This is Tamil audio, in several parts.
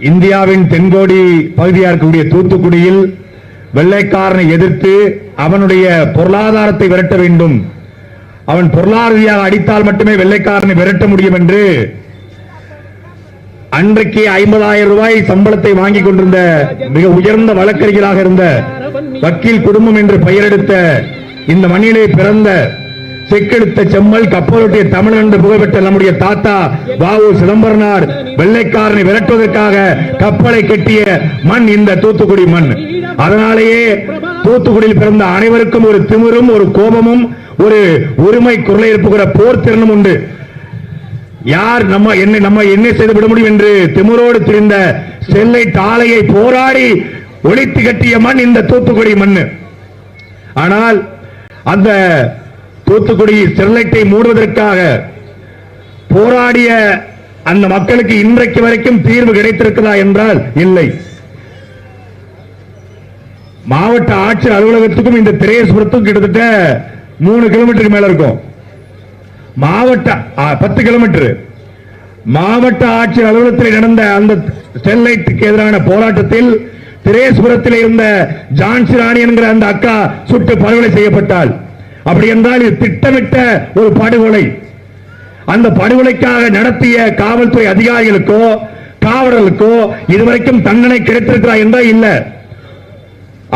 இந்தியாவின் தென்கோடி பகுதியாக இருக்கக்கூடிய தூத்துக்குடியில் வெள்ளைக்காரனை எதிர்த்து அவனுடைய பொருளாதாரத்தை விரட்ட வேண்டும். அவன் பொருளாதார ரீதியாக அடித்தால் மட்டுமே வெள்ளைக்காரனை விரட்ட முடியும் என்று அன்றைக்கு ஐம்பதாயிரம் ரூபாய் சம்பளத்தை வாங்கிக் கொண்டிருந்த மிக உயர்ந்த வழக்கறிஞராக இருந்த வக்கீல் குடும்பம் என்று பெயரெடுத்த இந்த மண்ணிலே பிறந்த செக்கெடுத்த செம்மல் கப்பலோட்டிய தமிழன் என்று புகழ்பெற்ற நம்முடைய தாத்தா வாவு சிதம்பரனார் வெள்ளைக்காரனை விரட்டுவதற்காக கப்பலை கட்டிய மண் இந்த தூத்துக்குடி மண். அதனாலேயே தூத்துக்குடியில் பிறந்த அனைவருக்கும் ஒரு திமிரும் ஒரு கோபமும் ஒரு உரிமை குரலை எழுப்புகிற போர் திறனும் உண்டு. யார் நம்ம என்ன நம்ம என்ன செய்து விட முடியும் என்று திமிரோடு திரிந்த செல்லை தாளையை போராடி ஒழித்து கட்டிய மண் இந்த தூத்துக்குடி மண். ஆனால் அந்த தூத்துக்குடி ஸ்டெர்லைட்டை மூடுவதற்காக போராடிய அந்த மக்களுக்கு இன்றைக்கு வரைக்கும் தீர்வு கிடைத்திருக்கிறதா என்றால் இல்லை. மாவட்ட ஆட்சியர் அலுவலகத்துக்கும் இந்த திரேஸ்வரத்துக்கும் கிட்டத்தட்ட மூணு கிலோமீட்டருக்கு மேல இருக்கும். மாவட்ட பத்து கிலோமீட்டர். மாவட்ட ஆட்சியர் அலுவலகத்தில் நடந்த அந்த ஸ்டெர்லைட்டுக்கு எதிரான போராட்டத்தில் திரேஸ்புரத்தில் இருந்த ஜான்சி ராணி என்கிற அந்த அக்கா சுட்டு படுகொலை செய்யப்பட்டாள். அப்படி என்றால் இது திட்டமிட்ட ஒரு படுகொலை. அந்த படுகொலைக்காக நடத்திய காவல்துறை அதிகாரிகளுக்கோ காவலர்களுக்கோ இதுவரைக்கும் தண்டனை கிடைத்திருக்கிறா என்றா இல்ல.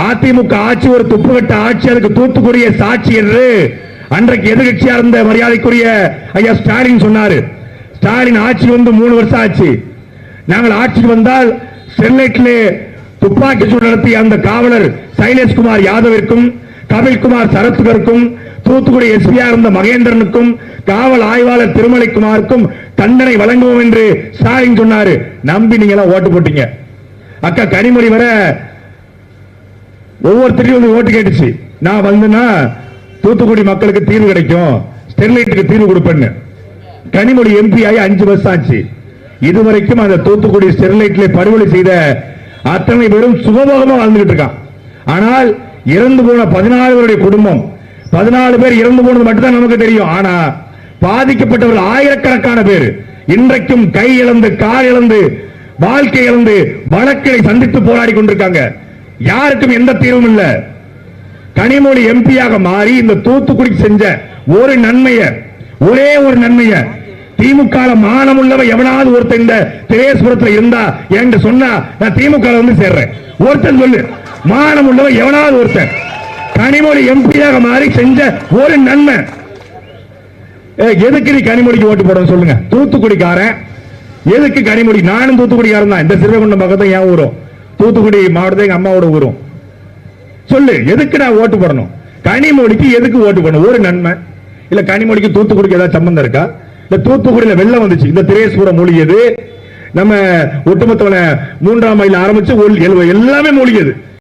அதிமுக ஆட்சி ஒரு துப்புகட்ட ஆட்சி அதுக்கு தூத்துக்குடிய சாட்சி என்று அன்றைக்கு எதிர்கட்சியா இருந்த மரியாதைக்குரிய ஐயா ஸ்டாலின் சொன்னாரு. ஸ்டாலின் ஆட்சி வந்து மூணு வருஷம் ஆச்சு. நாங்கள் ஆட்சிக்கு வந்தால் ஸ்டெர்லைட்ல துப்பாக்கி சூடு நடத்திய அந்த காவலர் சைலேஷ்குமார் யாதவிற்கும் கபில்குமார் சரத்கருக்கும் தூத்துக்குடி எஸ்பியா இருந்த மகேந்திரனுக்கும் காவல் ஆய்வாளர் திருமலைக்குமாருக்கும் தண்டனை வழங்குவோம் என்று ஸ்டாலின் சொன்னாரு. நம்பி நீங்க எல்லாம் ஓட்டு போட்டீங்க. அக்கா கனிமொழி வர ஒவ்வொருத்தரையும் வந்து ஓட்டு கேட்டுச்சு. நான் வந்தேன்னா தூத்துக்குடி மக்களுக்கு தீர்வு கிடைக்கும். ஸ்டெர்லைட்டுக்கு தீர்வு கொடுப்பேன்னு. கனிமொழி எம்பி ஆகி அஞ்சு வருஷம் ஆச்சு. இதுவரைக்கும் அந்த தூத்துக்குடி ஸ்டெர்லைட்ல படுகொலை செய்த அத்தனை பேரும் சுகபோகமா வாழ்ந்துகிட்டு இருக்கான். ஆனால் இறந்து போன பதினாலு பேருடைய குடும்பம். பதினாலு பேர் இறந்து போனது மட்டும்தான் நமக்கு தெரியும். ஆனா பாதிக்கப்பட்டவர்கள் ஆயிரக்கணக்கான பேர். இன்றைக்கும் கை இழந்து கால் இழந்து வாழ்க்கை இழந்து வழக்கை சந்தித்து போராடி கொண்டிருக்காங்க. யாருக்கும் எந்த தீர்வும் இல்லை. கனிமொழி எம்பியாக மாறி இந்த தூத்துக்குடி செஞ்ச ஒரு நன்மைய ஒரே ஒரு நன்மைய திமுக மானம் உள்ளவன் எவனாவது ஒருத்தன் இந்த திரேஸ்புரத்துல இருந்தா என்கிட்ட சொன்னா நான் திமுக வந்து சேர்றேன். ஒருத்தன் சொல்லு மானம் உள்ளவன் எவனாவது ஒருத்தன். கனிமொழி எம்பியாக மாறி செஞ்ச ஒரு நன்மை. எதுக்கு நீ கனிமொழிக்கு ஓட்டு போடணும் சொல்லுங்க. தூத்துக்குடிக்காரன். எதுக்கு கனிமொழி? நானும் தூத்துக்குடிக்காரன் தான் இந்த சிறுவகுண்டம் பக்கத்தை என் ஊரும். தூத்துக்குடி மாவட்டத்தை எங்க அம்மாவோட ஊரும். சொல்லு எதுக்கு நான் ஓட்டு போடணும்? கனிமொழிக்கு எதுக்கு ஓட்டு போடணும்? ஒரு நன்மை. இல்ல கனிமொழிக்கு தூத்துக்குடிக்கு ஏதாவது சம்பந்தம் இருக்கா? இந்த தூத்துக்குடியில வெள்ளம் வந்துச்சு. இந்த திரேஸ்புரம் மூழ்கியது. நம்ம ஒட்டுமொத்தவன மூன்றாம் மைல் ஆரம்பிச்சு எல்லாமே மூழ்கியது.